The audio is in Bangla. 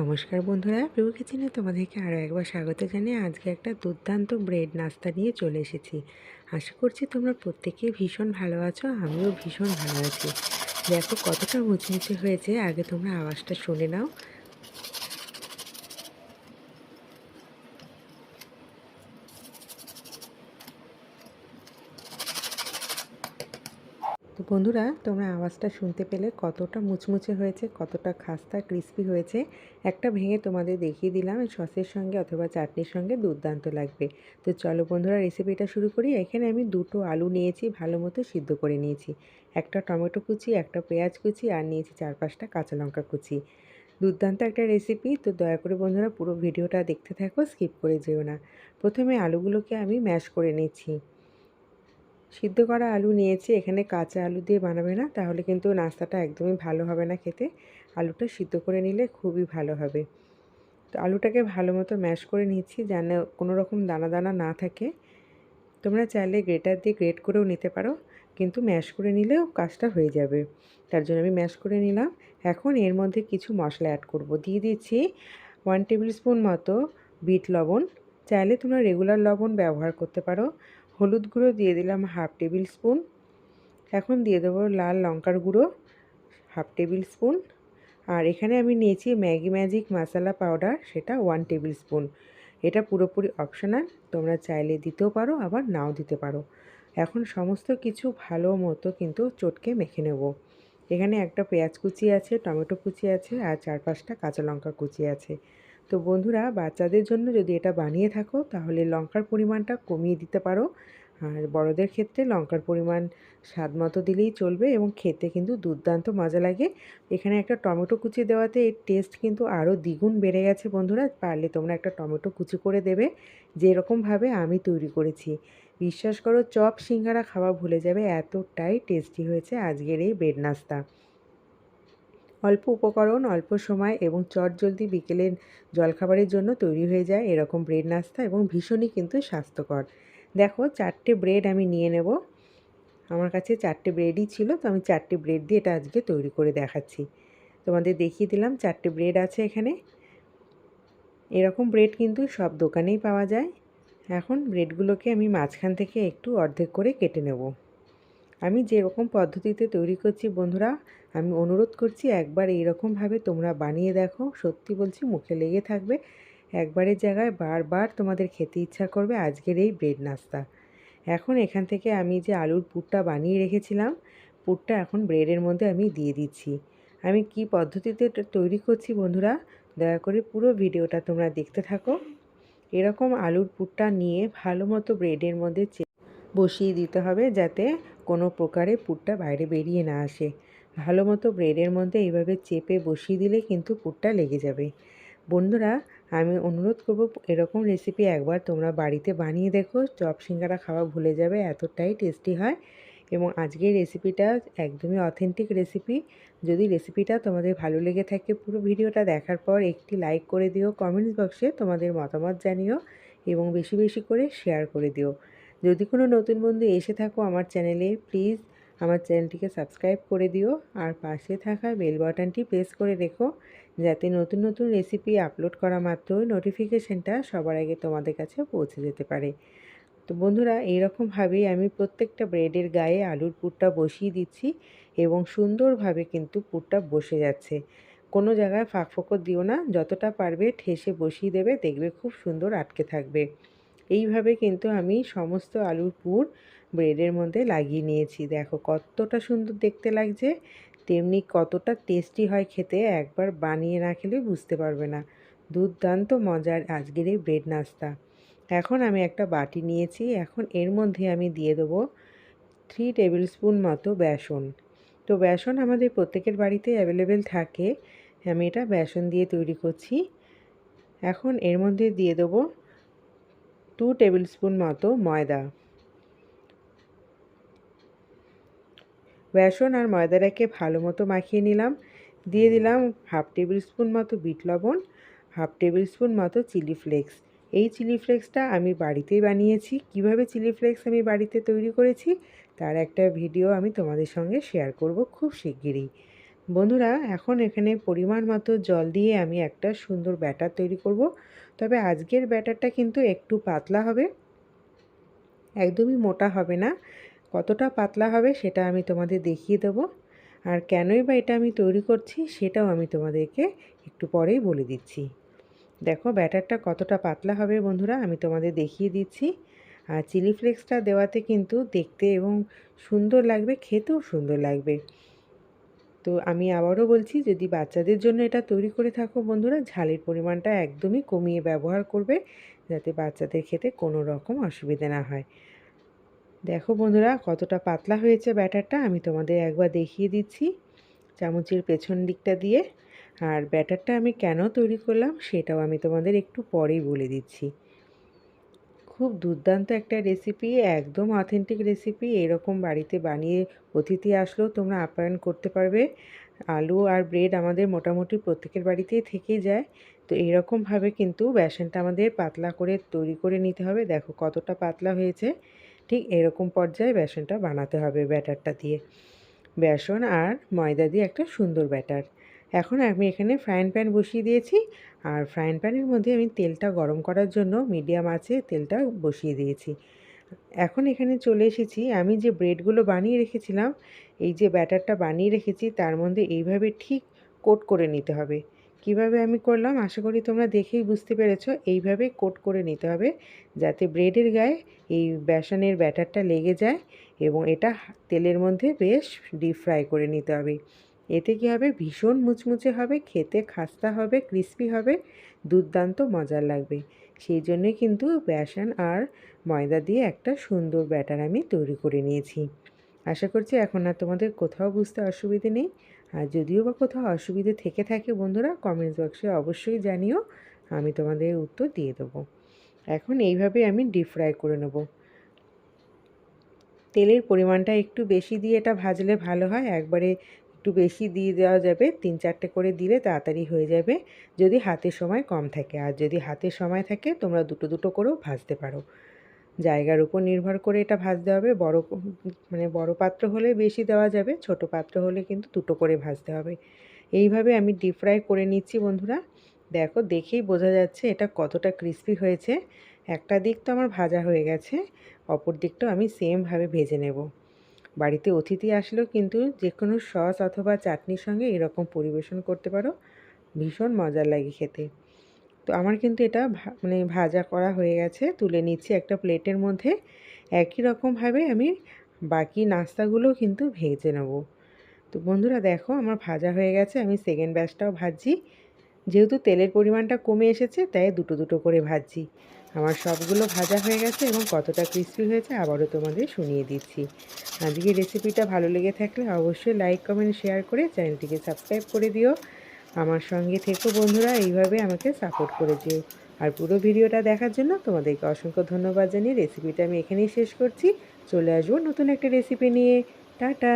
নমস্কার বন্ধুরা প্রিয় কিচেনে তোমাদেরকে আরও একবার স্বাগত জানিয়ে আজকে একটা দুর্দান্ত ব্রেড নাস্তা নিয়ে চলে এসেছি। আশা করছি তোমরা প্রত্যেকে ভীষণ ভালো আছো, আমিও ভীষণ ভালো আছি। দেখো কতটা মুচমুচে হয়েছে, আগে তোমরা আওয়াজটা শুনে নাও। বন্ধুরা, তোমরা আওয়াজটা শুনতে পেলে কতটা মুচমুচে হয়েছে, কতটা খাস্তা, ক্রিস্পি হয়েছে, একটা ভেঙে তোমাদের দেখিয়ে দিলাম সসের সঙ্গে অথবা চাটনির সঙ্গে দুর্দান্ত লাগবে। তো চলো বন্ধুরা রেসিপিটা শুরু করি। এখানে আমি দুটো আলু নিয়েছি, ভালো মতো সিদ্ধ করে নিয়েছি। একটা টমেটো কুচি, একটা পেঁয়াজ কুচি আর নিয়েছি চার পাঁচটা কাঁচা লঙ্কা কুচি। দুর্দান্ত একটা রেসিপি তো দয়া করে বন্ধুরা পুরো ভিডিওটা দেখতে থাকো স্কিপ করে যেও না। প্রথমে আলুগুলোকে আমি ম্যাশ করে নিচ্ছি। সিদ্ধ করা আলু নিয়েছি, এখানে কাঁচা আলু দিয়ে বানাবে না, তাহলে কিন্তু নাস্তাটা একদমই ভালো হবে না খেতে। আলুটা সিদ্ধ করে নিলে খুবই ভালো হবে। তো আলুটাকে ভালো মতো ম্যাশ করে নিচ্ছি, যেন কোনো রকম দানা দানা না থাকে। তোমরা চাইলে গ্রেটার দিয়ে গ্রেট করেও নিতে পারো, কিন্তু ম্যাশ করে নিলেও কাজটা হয়ে যাবে। তার জন্য আমি ম্যাশ করে নিলাম। এখন এর মধ্যে কিছু মশলা অ্যাড করব। দিয়ে দিচ্ছি ওয়ান টেবিল স্পুন মতো বিট লবণ। চাইলে তোমরা রেগুলার লবণ ব্যবহার করতে পারো। হলুদ গুঁড়ো, দিয়ে দিলাম হাফ টেবিল স্পুন। এখন দিয়ে দেবো লাল লঙ্কার গুঁড়ো, হাফ টেবিল স্পুন। আর এখানে আমি নিয়েছি ম্যাগি ম্যাজিক মশলা পাউডার, সেটা ওয়ান টেবিল স্পুন। এটা পুরোপুরি অপশনাল, তোমরা চাইলে দিতেও পারো, আবার নাও দিতে পারো। এখন সমস্ত কিছু ভালো মতো কিন্তু চটকে মেখে নেব। এখানে একটা পেঁয়াজ কুচি আছে, টমেটো কুচি আছে, আর চার পাঁচটা কাঁচা লঙ্কা কুচি আছে। তো বন্ধুরা, বাচ্চাদের জন্য যদি এটা বানিয়ে থাকো, তাহলে লঙ্কার পরিমাণটা কমিয়ে দিতে পারো। আর বড়দের ক্ষেত্রে লঙ্কার পরিমাণ স্বাদ মতো দিলেই চলবে এবং খেতে কিন্তু দুর্দান্ত মজা লাগে। এখানে একটা টমেটো কুচি দেওয়াতে এর টেস্ট কিন্তু আরও দ্বিগুণ বেড়ে গেছে বন্ধুরা। পারলে তোমরা একটা টমেটো কুচি করে দেবে, যেরকমভাবে আমি তৈরি করেছি। বিশ্বাস করো, চপ সিঙ্গারা খাওয়া ভুলে যাবে, এতটাই টেস্টি হয়েছে আজকের এই বেড নাস্তা। অল্প উপকরণ, অল্প সময় এবং চট জলদি বিকেলের জলখাবারের জন্য তৈরি হয়ে যায় এরকম ব্রেড নাস্তা এবং ভীষণই কিন্তু স্বাস্থ্যকর। দেখো, চারটে ব্রেড আমি নিয়ে নেব। আমার কাছে চারটে ব্রেডই ছিল, তো আমি চারটে ব্রেড দিয়ে এটা আজকে তৈরি করে দেখাচ্ছি। তোমাদের দেখিয়ে দিলাম চারটে ব্রেড আছে এখানে। এরকম ব্রেড কিন্তু সব দোকানেই পাওয়া যায়। এখন ব্রেডগুলোকে আমি মাঝখান থেকে একটু অর্ধেক করে কেটে নেব। আমি যেরকম পদ্ধতিতে তৈরি করছি বন্ধুরা, আমি অনুরোধ করছি একবার এইরকমভাবে তোমরা বানিয়ে দেখো। সত্যি বলছি মুখে লেগে থাকবে। একবারের জায়গায় বারবার তোমাদের খেতে ইচ্ছা করবে আজকের এই ব্রেড নাস্তা। এখন এখান থেকে আমি যে আলুর পুরটা বানিয়ে রেখেছিলাম, পুরটা এখন ব্রেডের মধ্যে আমি দিয়ে দিচ্ছি। আমি কি পদ্ধতিতে তৈরি করছি বন্ধুরা, দয়া করে পুরো ভিডিওটা তোমরা দেখতে থাকো। এরকম আলুর পুরটা নিয়ে ভালো মতো ব্রেডের মধ্যে বসিয়ে দিতে হবে যাতে কোনো প্রকারে পুরটা বাইরে বেরিয়ে না আসে। ভালো মতো ব্রেডের মধ্যে এইভাবে চেপে বসিয়ে দিলে কিন্তু পুরটা লেগে যাবে। বন্ধুরা, আমি অনুরোধ করব এরকম রেসিপি একবার তোমরা বাড়িতে বানিয়ে দেখো। চপ সিঙ্গারা খাওয়া ভুলে যাবে, এতটাই টেস্টি হয়। এবং আজকের রেসিপিটা একদমই অথেন্টিক রেসিপি যদি রেসিপিটা তোমাদের ভালো লেগে থাকে পুরো ভিডিওটা দেখার পর, একটি লাইক করে দিও কমেন্টস বক্সে তোমাদের মতামত জানিও এবং বেশি বেশি করে শেয়ার করে দিও। যদি কোনো নতুন বন্ধু এসে থাকো আমার চ্যানেলে, প্লিজ আমার চ্যানেলটিকে সাবস্ক্রাইব করে দিও আর পাশে থাকা বেল বাটনটি প্রেস করে রেখো যাতে নতুন নতুন রেসিপি আপলোড করা মাত্রই নোটিফিকেশানটা সবার আগে তোমাদের কাছে পৌঁছে যেতে পারে। তো বন্ধুরা, এইরকমভাবেই আমি প্রত্যেকটা ব্রেডের গায়ে আলুর পুরটা বসিয়ে দিচ্ছি এবং সুন্দরভাবে কিন্তু পুরটা বসে যাচ্ছে। কোনো জায়গায় ফাঁক ফোকর দিও না, যতটা পারবে ঠেসে বসিয়ে দেবে, দেখবে খুব সুন্দর আটকে থাকবে। এইভাবে কিন্তু আমি সমস্ত আলুর পুর ব্রেডের মধ্যে লাগিয়ে নিয়েছি। দেখো কতটা সুন্দর দেখতে লাগছে, তেমনি কতটা টেস্টি হয় খেতে একবার বানিয়ে না খেলে বুঝতে পারবে না। দুর্দান্ত মজার আজকের এই ব্রেড নাস্তা। এখন আমি একটা বাটি নিয়েছি, এখন এর মধ্যে আমি দিয়ে দেবো থ্রি টেবিল স্পুন মতো বেসন। তো বেসন আমাদের প্রত্যেকের বাড়িতে অ্যাভেলেবেল থাকে, আমি এটা বেসন দিয়ে তৈরি করছি। এখন এর মধ্যে দিয়ে দেবো টু টেবিল স্পুন মতো ময়দা। বেসন আর ময়দাটাকে ভালো মতো মাখিয়ে নিলাম। দিয়ে দিলাম হাফ টেবিল স্পুন মতো বিট লবণ, হাফ টেবিল স্পুন মতো চিলি ফ্লেক্স। এই চিলি ফ্লেক্সটা আমি বাড়িতেই বানিয়েছি। কীভাবে চিলি ফ্লেক্স আমি বাড়িতে তৈরি করেছি, তার একটা ভিডিও আমি তোমাদের সঙ্গে শেয়ার করব খুব শিগগিরই। বন্ধুরা, এখন এখানে পরিমাণ মতো জল দিয়ে আমি একটা সুন্দর ব্যাটার তৈরি করব। তবে আজকের ব্যাটারটা কিন্তু একটু পাতলা হবে। একদমই মোটা হবে না। কতটা পাতলা হবে সেটা আমি তোমাদের দেখিয়ে দেব। আর কেনই বা এটা আমি তৈরি করছি সেটাও আমি তোমাদেরকে একটু পরেই বলে দিচ্ছি। দেখো, ব্যাটারটা কতটা পাতলা হবে বন্ধুরা, আমি তোমাদের দেখিয়ে দিচ্ছি। আর চিলি ফ্লেক্সটা দেওয়াতে কিন্তু দেখতে এবং সুন্দর লাগবে, খেতেও সুন্দর লাগবে। তো আমি আবারও বলছি, যদি বাচ্চাদের জন্য এটা তৈরি করে থাকো বন্ধুরা, ঝালের পরিমাণটা একদমই কমিয়ে ব্যবহার করবে, যাতে বাচ্চাদের খেতে কোনো রকম অসুবিধা না হয়। দেখো বন্ধুরা, কতটা পাতলা হয়েছে ব্যাটারটা, আমি তোমাদের একবার দেখিয়ে দিচ্ছি চামচের পেছন দিকটা দিয়ে। আর ব্যাটারটা আমি কেন তৈরি করলাম, সেটাও আমি তোমাদের একটু পরেই বলে দিচ্ছি। খুব দুর্দান্ত একটা রেসিপি একদম অথেন্টিক রেসিপি এরকম বাড়িতে বানিয়ে অতিথি আসলেও তোমরা আপ্যায়ন করতে পারবে। আলু আর ব্রেড আমাদের মোটামুটি প্রত্যেকের বাড়িতেই থেকেই যায়। তো এইরকমভাবে কিন্তু বেসনটা আমাদের পাতলা করে তৈরি করে নিতে হবে। দেখো কতটা পাতলা হয়েছে। ঠিক এরকম পর্যায়ে বেসনটা বানাতে হবে ব্যাটারটা দিয়ে। বেসন আর ময়দা দিয়ে একটা সুন্দর ব্যাটার। এখন আমি এখানে ফ্রাইং প্যান বসিয়ে দিয়েছি। আর ফ্রাইং প্যানের মধ্যে আমি তেলটা গরম করার জন্য মিডিয়াম আছে, তেলটা বসিয়ে দিয়েছি। এখন এখানে চলে এসেছি। আমি যে ব্রেডগুলো বানিয়ে রেখেছিলাম, এই যে ব্যাটারটা বানিয়ে রেখেছি, তার মধ্যে এইভাবে ঠিক কোট করে নিতে হবে। কীভাবে আমি করলাম? আশা করি তোমরা দেখেই বুঝতে পেরেছ, এইভাবে কোট করে নিতে হবে যাতে ব্রেডের গায়ে এই বেসনের ব্যাটারটা লেগে যায় এবং এটা তেলের মধ্যে বেশ ডিপ ফ্রাই করে নিতে হবে। এতে কী হবে? ভীষণ মুচমুচে হবে, খেতে খাস্তা হবে ক্রিস্পি হবে, দুর্দান্ত মজার লাগবে। সেই জন্যে কিন্তু বেসন আর ময়দা দিয়ে একটা সুন্দর ব্যাটার আমি তৈরি করে নিয়েছি। আশা করছি এখন আর তোমাদের কোথাও বুঝতে অসুবিধে নেই। আর যদিও বা কোথাও অসুবিধে থেকে থাকে বন্ধুরা কমেন্টস বক্সে অবশ্যই জানিও, আমি তোমাদের উত্তর দিয়ে দেবো। এখন এইভাবে আমি ডিপ ফ্রাই করে নেব। তেলের পরিমাণটা একটু বেশি দিয়ে এটা ভাজলে ভালো হয়। একবারে একটু বেশি দিয়ে দেওয়া যাবে, তিন চারটে করে দিলে তাড়াতাড়ি হয়ে যাবে, যদি হাতের সময় কম থাকে। আর যদি হাতের সময় থাকে, তোমরা দুটো দুটো করেও ভাজতে পারো। জায়গার উপর নির্ভর করে এটা ভাজতে হবে। বড় মানে বড় পাত্র হলে বেশি দেওয়া যাবে, ছোট পাত্র হলে কিন্তু দুটো করে ভাজতে হবে। এইভাবে আমি ডিপ ফ্রাই করে নিচ্ছি বন্ধুরা। দেখো, দেখেই বোঝা যাচ্ছে এটা কতটা ক্রিস্পি হয়েছে। একটা দিক তো আমার ভাজা হয়ে গেছে, অপর দিকটাও আমি সেমভাবে ভেজে নেব। বাড়িতে অতিথি আসলেও কিন্তু যে কোনো সস অথবা চাটনির সঙ্গে এরকম পরিবেশন করতে পারো। ভীষণ মজার লাগে খেতে। তো আমার কিন্তু এটা মানে ভাজা করা হয়ে গেছে। তুলে নিচ্ছি একটা প্লেটের মধ্যে। একই রকমভাবে আমি বাকি নাস্তাগুলো কিন্তু ভেজে নেব। তো বন্ধুরা দেখো আমার ভাজা হয়ে গেছে। আমি সেকেন্ড ব্যাচটাও ভাজছি। যেহেতু তেলের পরিমাণটা কমে এসেছে, তাই দুটো দুটো করে ভাজছি। আমার সবগুলো ভাজা হয়ে গেছে এবং কতটা ক্রিস্পি হয়েছে আবারও তোমাদের শুনিয়ে দিচ্ছি। আজকে রেসিপিটা ভালো লেগে থাকলে অবশ্যই লাইক কমেন্ট শেয়ার করে চ্যানেলটিকে সাবস্ক্রাইব করে দিও। আমার সঙ্গে থেকো বন্ধুরা, এইভাবে আমাকে সাপোর্ট করে দিও। আর পুরো ভিডিওটা দেখার জন্য তোমাদেরকে অসংখ্য ধন্যবাদ জানিয়ে রেসিপিটা আমি এখানেই শেষ করছি। চলে আসব নতুন একটা রেসিপি নিয়ে। টাটা!